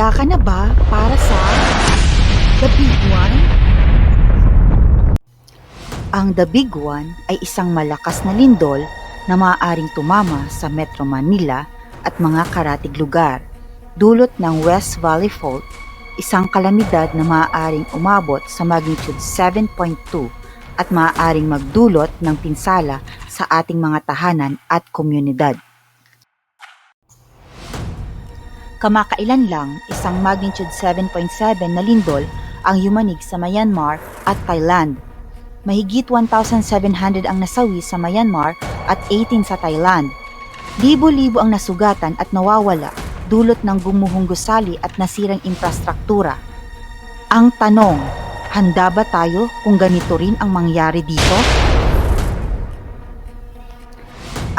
Handa ka na ba para sa The Big One? Ang The Big One ay isang malakas na lindol na maaaring tumama sa Metro Manila at mga karatig lugar. Dulot ng West Valley Fault, isang kalamidad na maaaring umabot sa magnitude 7.2 at maaaring magdulot ng pinsala sa ating mga tahanan at komunidad. Kamakailan lang, isang magnitude 7.7 na lindol ang yumanig sa Myanmar at Thailand. Mahigit 1,700 ang nasawi sa Myanmar at 18 sa Thailand. Libo-libo ang nasugatan at nawawala dulot ng gumuhong gusali at nasirang infrastruktura. Ang tanong, handa ba tayo kung ganito rin ang mangyari dito?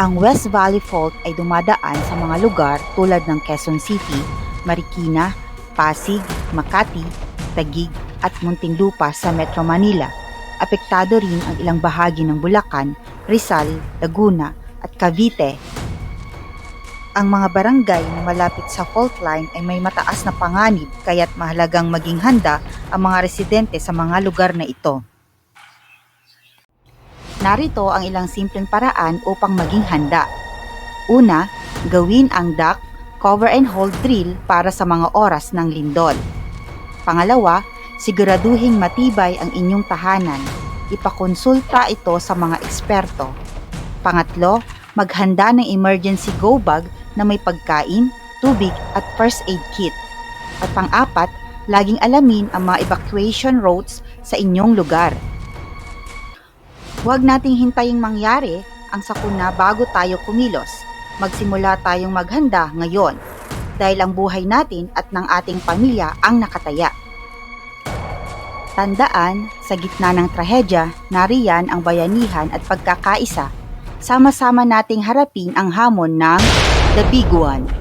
Ang West Valley Fault ay dumadaan sa mga lugar tulad ng Quezon City, Marikina, Pasig, Makati, Taguig at Muntinlupa sa Metro Manila. Apektado rin ang ilang bahagi ng Bulacan, Rizal, Laguna at Cavite. Ang mga barangay na malapit sa fault line ay may mataas na panganib kaya't mahalagang maging handa ang mga residente sa mga lugar na ito. Narito ang ilang simpleng paraan upang maging handa. Una, gawin ang duck, cover and hold drill para sa mga oras ng lindol. Pangalawa, siguraduhing matibay ang inyong tahanan. Ipakonsulta ito sa mga eksperto. Pangatlo, maghanda ng emergency go bag na may pagkain, tubig at first aid kit. At pang-apat, laging alamin ang mga evacuation routes sa inyong lugar. Huwag nating hintaying mangyari ang sakuna bago tayo kumilos. Magsimula tayong maghanda ngayon dahil ang buhay natin at ng ating pamilya ang nakataya. Tandaan, sa gitna ng trahedya, nariyan ang bayanihan at pagkakaisa. Sama-sama nating harapin ang hamon ng The Big One.